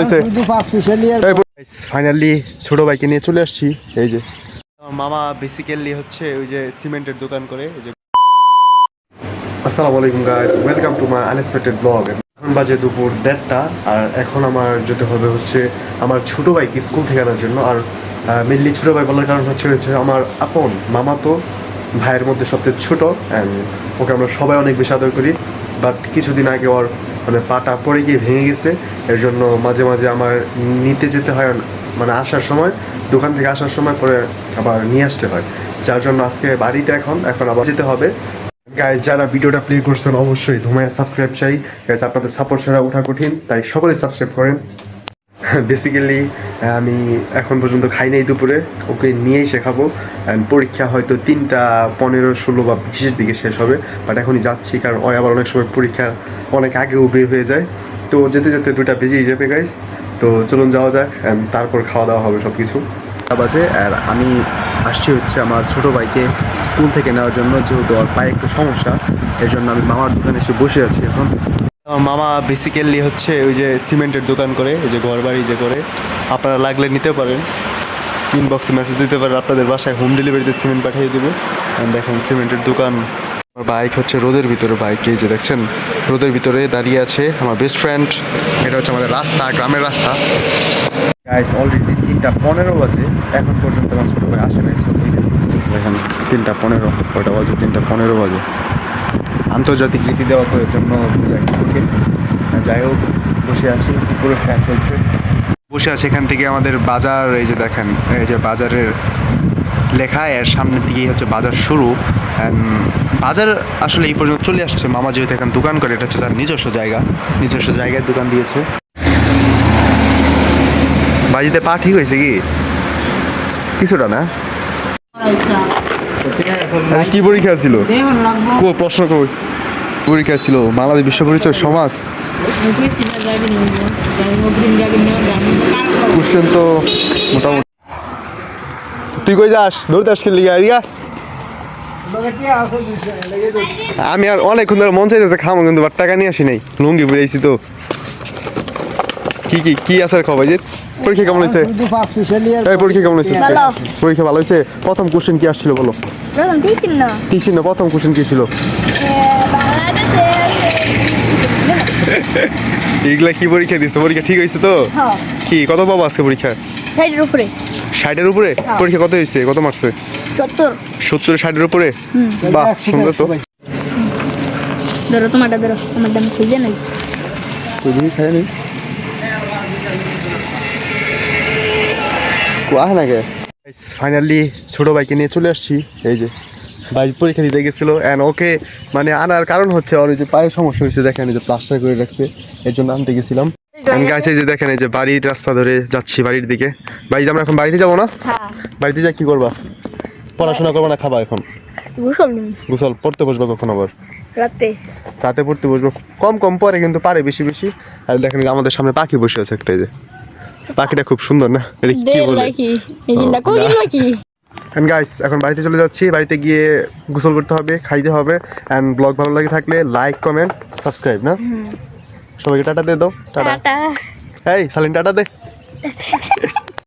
হয়েছে। ফাইনালি ছোট ভাইকে নিয়ে চলে আসছি। এই যে। আমার মামা বেসিক্যালি হচ্ছে ওই যে সিমেন্টের দোকান করে এই যে আসসালামু আলাইকুম guys welcome to my unexpected blog এখন বাজে দুপুর দেড়টা আর এখন আমার যেতে হবে হচ্ছে আমার ছোট ভাইকে স্কুল থেকে আনার জন্য। আর মেনলি ছোট ভাই বলার কারণ হচ্ছে হচ্ছে আমার আপন মামা তো ভাইয়ের মধ্যে সবচেয়ে ছোট অ্যান্ড ওকে আমরা সবাই অনেক বেশি আদর করি। বাট কিছুদিন আগে ওর মানে পাটা পড়ে গিয়ে ভেঙে গেছে। এর জন্য মাঝে মাঝে আমার নিতে যেতে হয় মানে আসার সময়, দোকান থেকে আসার সময় পরে আবার নিয়ে আসতে হয়। যার জন্য আজকে বাড়িতে এখন এখন আবার যেতে হবে। গায়ে যারা ভিডিওটা প্লে করছেন, অবশ্যই ধুমায় সাবস্ক্রাইব চাই। গাইজ আপনাদের সাপোর্ট ছাড়া ওঠা কঠিন, তাই সকলে সাবস্ক্রাইব করেন। বেসিক্যালি আমি এখন পর্যন্ত খাই নাই দুপুরে। ওকে নিয়েই শেখাবো। পরীক্ষা হয়তো তিনটা, পনেরো, ষোলো বা বিশের দিকে শেষ হবে। বাট এখনই যাচ্ছি, কারণ ওই আবার অনেক সময় পরীক্ষা অনেক আগেও বের হয়ে যায়। তো যেতে যেতে দুটা বেজেই যাবে গাইস তো চলুন যাওয়া যাক তারপর খাওয়া দাওয়া হবে সব কিছু বাজে আর আমি আসছি হচ্ছে আমার ছোট ভাইকে স্কুল থেকে নেওয়ার জন্য, যেহেতু ওর পায়ে একটু সমস্যা এই জন্য আমি মামার দোকানে এসে বসে আছি এখন। আমার মামা বেসিক্যালি হচ্ছে ওই যে সিমেন্টের দোকান করে, এই যে ঘর বাড়ি যে করে। আপনারা লাগলে নিতে পারেন। ইনবক্সে মেসেজ দিতে পারেন, আপনাদের বাসায় হোম ডেলিভারিতে সিমেন্ট পাঠিয়ে দেবে। দেখেন সিমেন্টের দোকান। আমার বাইক হচ্ছে রোদের ভিতরে বাইক এই যে দেখছেন? রোদের ভিতরে দাঁড়িয়ে আছে আমার বেস্ট ফ্রেন্ড এটা হচ্ছে আমাদের রাস্তা, গ্রামের রাস্তা। গাইস অলরেডি তিনটা পনেরো বাজে। এখন পর্যন্ত আমার ছোটো ভাই আসে না স্কুল থেকে। দেখেন, তিনটা পনেরো ওটা বাজে, তিনটা পনেরো বাজে। আন্তর্জাতিক রীতি দেওয়া জন্য কঠিন যাই হোক, বসে আছি পুরো ফ্যান চলছে। বসে আছে এখান থেকে আমাদের বাজার, এই যে দেখেন, এই যে বাজারের লেখা, এর সামনের দিকেই হচ্ছে বাজার শুরু। বাজার আসলে এই পর্যন্ত চলে আসছে। মামা যেহেতু এখানে দোকান করে, এটা হচ্ছে তার নিজস্ব জায়গা। নিজস্ব জায়গায় দোকান দিয়েছে। বাজিতে পা ঠিক হয়েছে কি? কিছুটা না? আরে কি পরীক্ষা ছিল? কো প্রশ্ন কই? পরীক্ষা ছিল বাংলাদেশ বিশ্ব পরিচয় সমাজ। কোশ্চেন তো মোটামুটি। তুই কই যাস? দৌড়তে আস খেললি এদিকে আয়। আমি আর অনেকক্ষণ ধরে মন চাইতেছে খামো কিন্তু বাট টাকা নিয়ে আসি নাই। লুঙ্গি বুঝাইছি তো। কি কি কি আছে খবর? যে পরীক্ষা কেমন হয়েছে? এই পরীক্ষা কেমন হয়েছে? পরীক্ষা ভালো হয়েছে? প্রথম কোশ্চেন কি আসছিল বলো? প্রথম ঠিক প্রথম কোশ্চেন কি ছিল? বাংলাদেশে এগুলা কি পরীক্ষা দিচ্ছে পরীক্ষা ঠিক হয়েছে তো? হ্যাঁ কি কত পাবো আজকে পরীক্ষা? সাইডের উপরে। ষাটের উপরে? পরীক্ষা কত হয়েছে? কত মার্কসে সত্তর। সত্তর ষাটের উপরে? বাহ সুন্দর তো। ধরো তোমারটা ধরো। আমার দাম খুঁজে নাই। দেখি খাই নি আহ না ফাইনালি ছোট বাইকে নিয়ে চলে আসছি। এই যে বাইক পরীক্ষা দিতে গেছিল। অ্যান্ড ওকে মানে আনার কারণ হচ্ছে ওর ওই যে পায়ের সমস্যা হয়েছে দেখেন এই যে প্লাস্টার করে রাখছে এর জন্য আনতে গেছিলাম। আমি গাছে যে দেখেন এই যে বাড়ির রাস্তা ধরে যাচ্ছি বাড়ির দিকে। ভাই আমরা এখন বাড়িতে যাব না? হ্যাঁ। বাড়িতে যা কি করবা? পড়াশোনা করবা না খাবা এখন? গোসল পড়তে বসবা কখন আবার? রাতে। রাতে পড়তে বসবো। কম কম পরে কিন্তু পারে বেশি বেশি। আর দেখেন যে আমাদের সামনে পাখি বসে আছে একটা এই যে। পাখিটা খুব সুন্দর না? এটা কি বলে? গাইস এখন বাড়িতে চলে যাচ্ছি। বাড়িতে গিয়ে গোসল করতে হবে খাইতে হবে। এন্ড ব্লগ ভালো লাগে থাকলে লাইক কমেন্ট সাবস্ক্রাইব না? সবাইকে টাটা দে দাও। টাটা। এই সালিন টাটা দে।